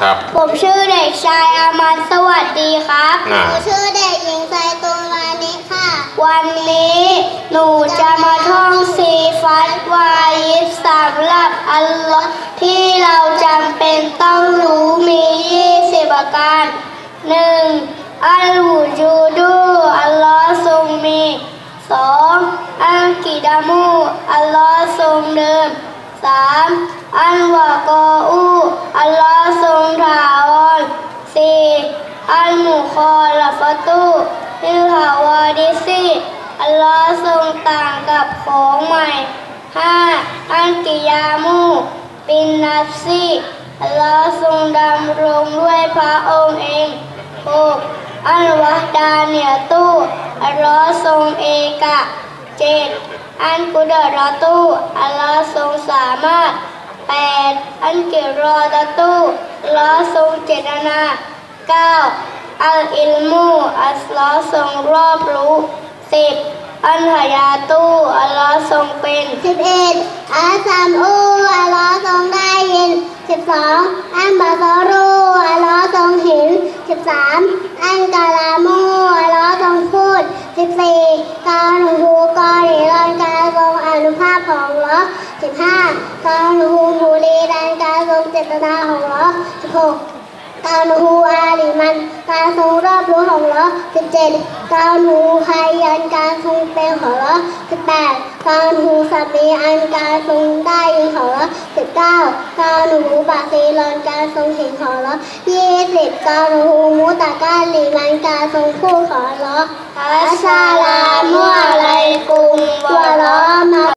ครับ ผมชื่อเด็กชายอามันสวัสดีครับอ่าชื่อเด็กหญิงไซตุลวานิค่ะ วันนี้หนูจะมาท่องซีฟัตวายิบสำหรับอัลลอฮ์ที่เราจำเป็นต้องรู้มี20ประการหนึ่งอัลวูจูดูอัลลอฮ์ทรงมีสองอัลกิดามูอัลลอฮ์ท รงเดิมสามอันวะกออูอัลลอฮ์ทรงถาวรสี่อัลมุคอลัฟะตูฮิลฮาวาดิซีอัลลอฮ์ทรงต่างกับของใหม่ห้าอันกิยามูปินนัฟซีอัลลอฮ์ทรงดำรงด้วยพระองค์เองหกอัลวะดาเนียตูอัลลอฮ์ทรงเอกะเจ็ดอันกุดรอตูอัลลอฮ์ทรงสามารถแปด อันกิรอตูอัลอทรงเจตนาเก้าอัลอิลมูอัลลอทรงรอบรู้สิบอันหายาตูอัลลอฮ์ทรงเป็นสิบเอ็ดอัลซัมอูอัลลอฮ์ทรงได้ยินสิบสองอันบาซอรูอัลลอฮ์ทรงเห็นสิบสามอันกาลามูอัลลอฮ์ทรงพูดสิบสี่กาลหูกอริรอนการทรง นุภาพของลลอสิบห้ากาลหูมูลีดันการทรงเจตนาของลลอสิบหกกานูฮูอาลิมันการทรงรอบรู้ของเราสิบเจ็ดกานูไฮยันการทรงเป็นของเราสิบแปดกานูสามีอันการทรงได้ยินของเราสิบเก้ากานูบาซีรอนการทรงเห็นของเรายี่สิบกานูมุตะกาลิมันการทรงพูดของเราอัสสลามัวะเรามะ